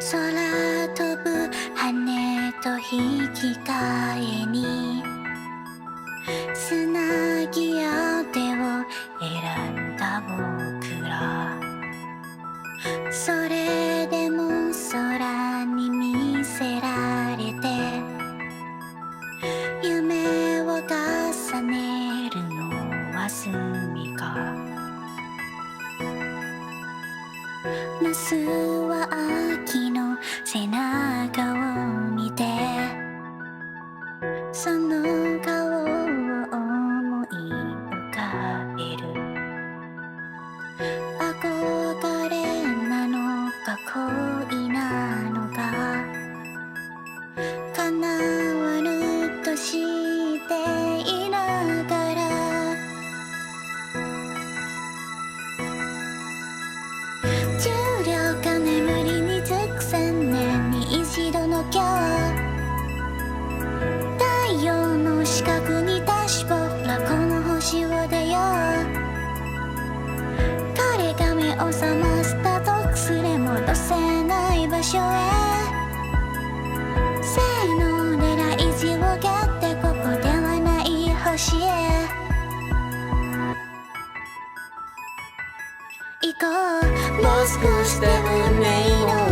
空飛ぶ羽と引き換えにつなぎ合う手を選んだ僕ら。それでも空に見せられて夢を重ねるのは隅か。ナスは秋の背行こう。もう少しで運命